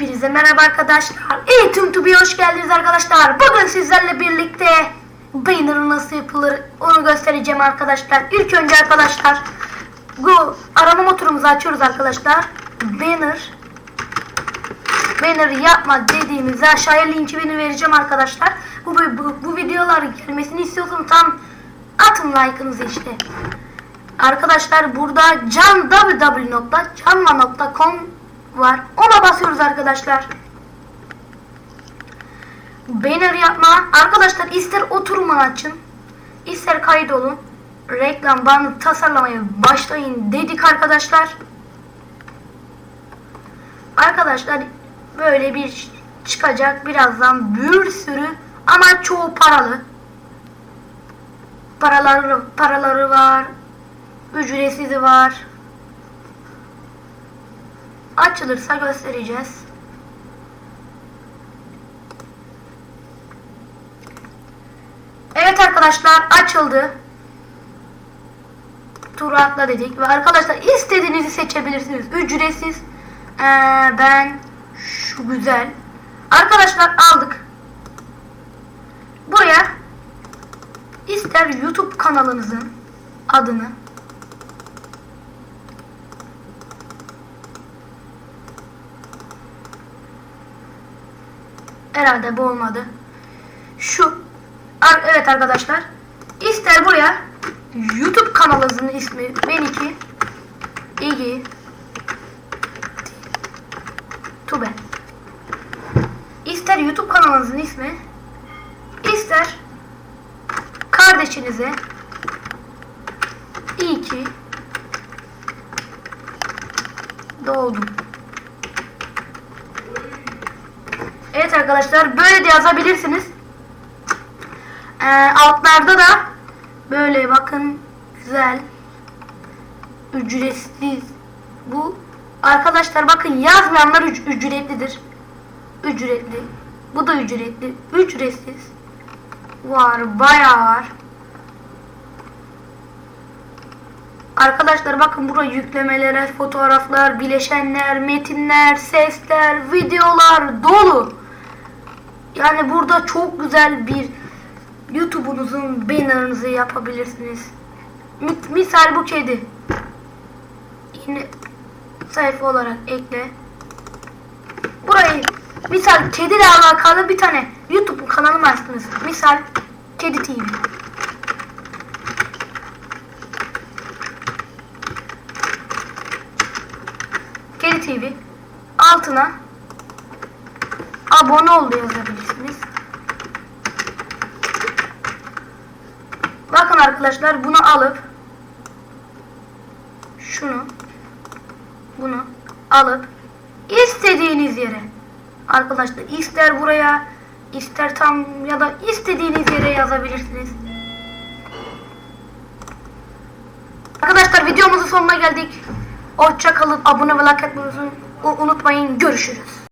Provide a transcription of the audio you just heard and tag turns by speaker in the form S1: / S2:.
S1: Hepinize merhaba arkadaşlar. Eğitim Tubi'ye hoş geldiniz arkadaşlar. Bugün sizlerle birlikte banner nasıl yapılır onu göstereceğim arkadaşlar. İlk önce arkadaşlar bu arama motorumuzu açıyoruz arkadaşlar. Banner banner yapma dediğimizde aşağıya linkini vereceğim arkadaşlar. Bu, bu, bu videolar gelmesini istiyorsanız tam atın like'ınızı işte. Arkadaşlar burada can www.canma.com var. Ona basıyoruz arkadaşlar. Banner yapma. Arkadaşlar ister oturumu açın. ister kaydolun. Reklam bandı tasarlamaya başlayın dedik arkadaşlar. Arkadaşlar böyle bir çıkacak birazdan bir sürü ama çoğu paralı. Paraları paraları var. Ücretsizi var. Açılırsa göstereceğiz. Evet arkadaşlar açıldı. Tur atla dedik ve arkadaşlar istediğinizi seçebilirsiniz. Ücretsiz. Ee, ben şu güzel. Arkadaşlar aldık. Buraya ister YouTube kanalınızın adını Herhalde bu olmadı. Şu ar- evet arkadaşlar. İster buraya YouTube kanalınızın ismi benimki İgi Tube. İster YouTube kanalınızın ismi ister kardeşinize iyi ki doğdum. Arkadaşlar böyle de yazabilirsiniz. Ee, altlarda da böyle bakın güzel ücretsiz bu arkadaşlar bakın yazmayanlar üc- ücretlidir. Ücretli. Bu da ücretli. Ücretsiz. Var bayağı var. Arkadaşlar bakın burada yüklemelere, fotoğraflar, bileşenler, metinler, sesler, videolar dolu. Yani burada çok güzel bir YouTube'unuzun banner'ınızı yapabilirsiniz. Mi- Misal bu kedi. Yine sayfa olarak ekle. Burayı misal kediyle alakalı bir tane YouTube kanalı açtınız? Misal Kedi TV. Kedi TV altına abone ol diye yazabilirsiniz. Bakın arkadaşlar bunu alıp şunu bunu alıp istediğiniz yere arkadaşlar ister buraya ister tam ya da istediğiniz yere yazabilirsiniz. Arkadaşlar videomuzun sonuna geldik. Hoşça kalın. Abone ve like atmayı unutmayın. Görüşürüz.